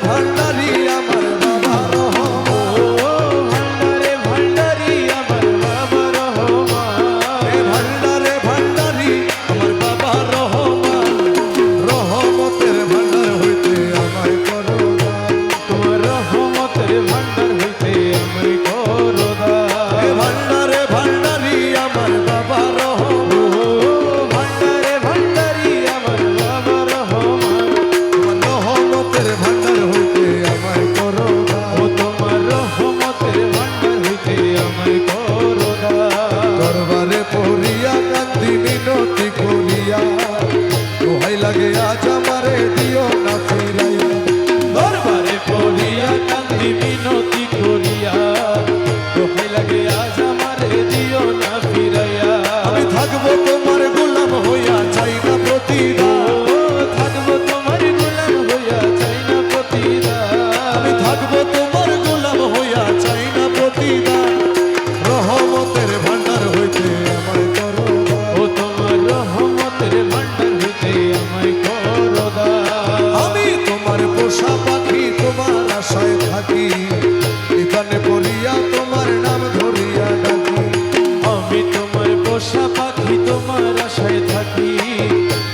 ভণ্ড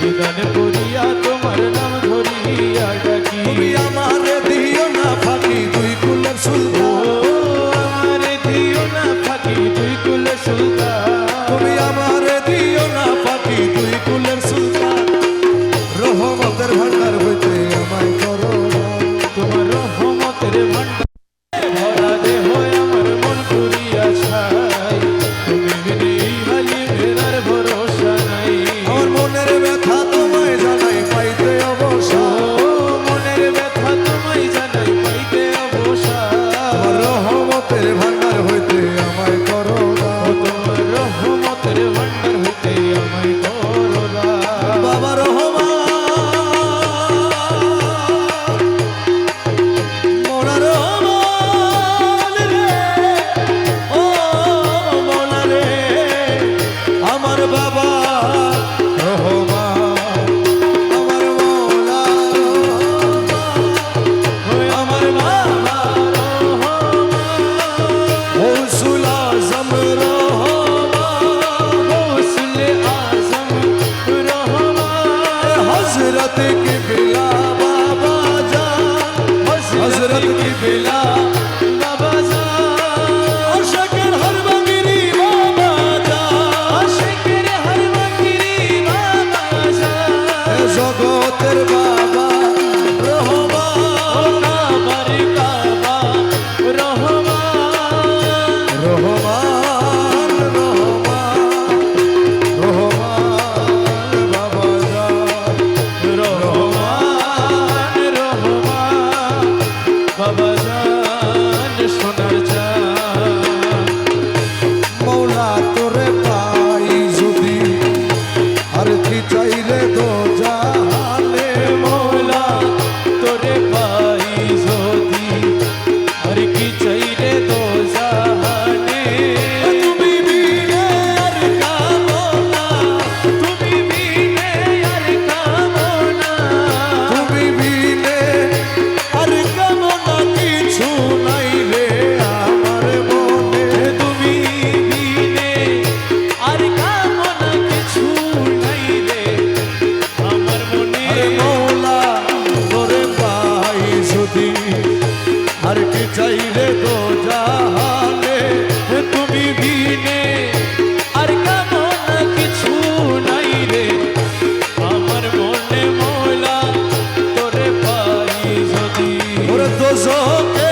বিধানপুর আমার বা Okay.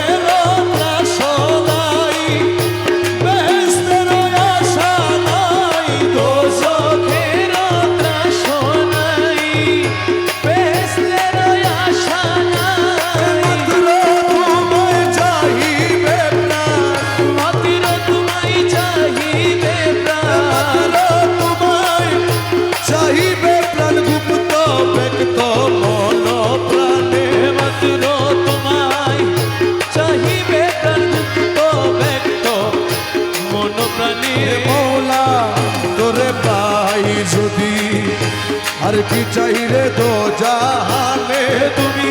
কি চাই রে তো জাহানে তুমি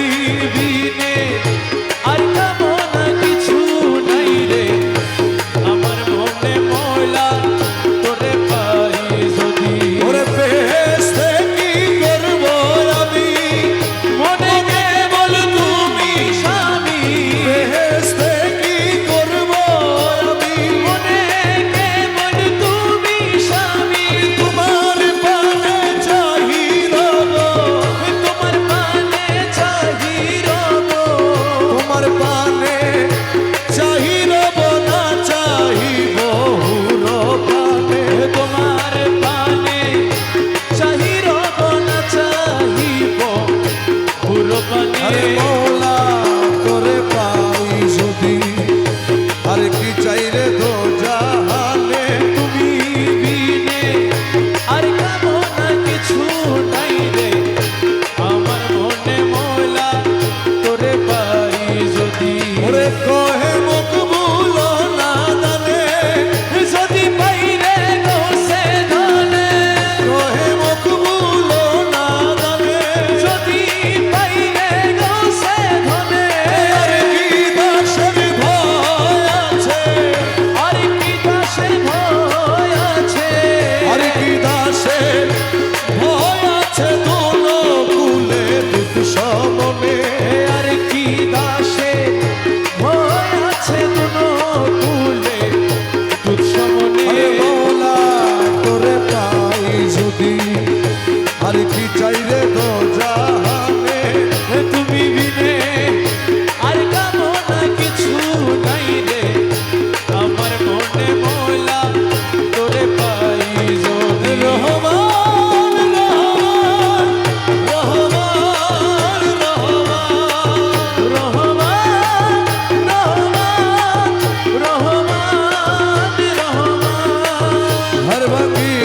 যদি আর কি চাই রে তো জাহানে? তুমি বিনে আর কামনা কিছু নাই রে। আমার মনে মোলা তোরে পাই যদি। রহমান हर भक्ति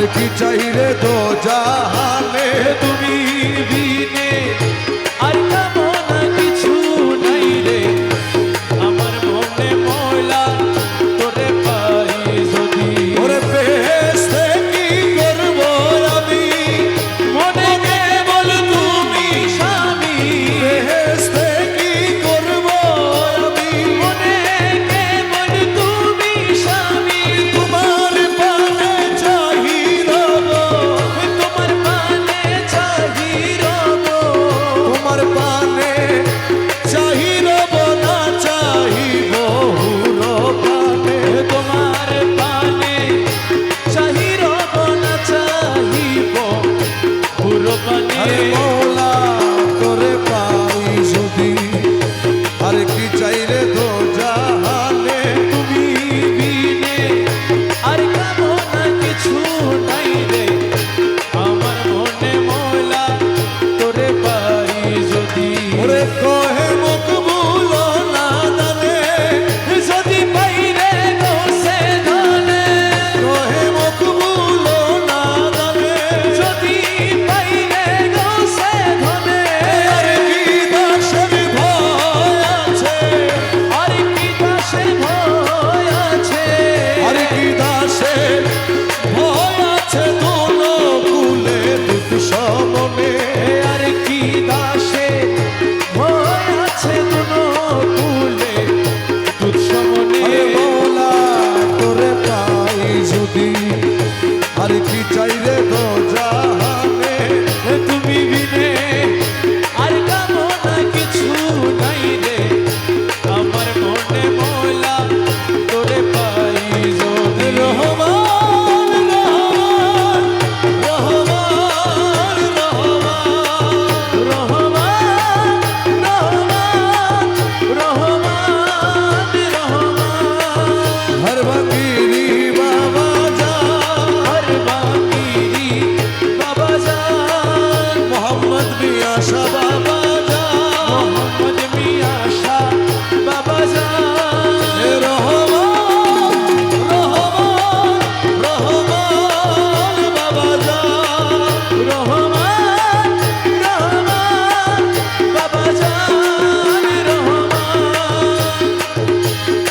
আর কি চাই রে দো জাহানে তুমি আর কি চাই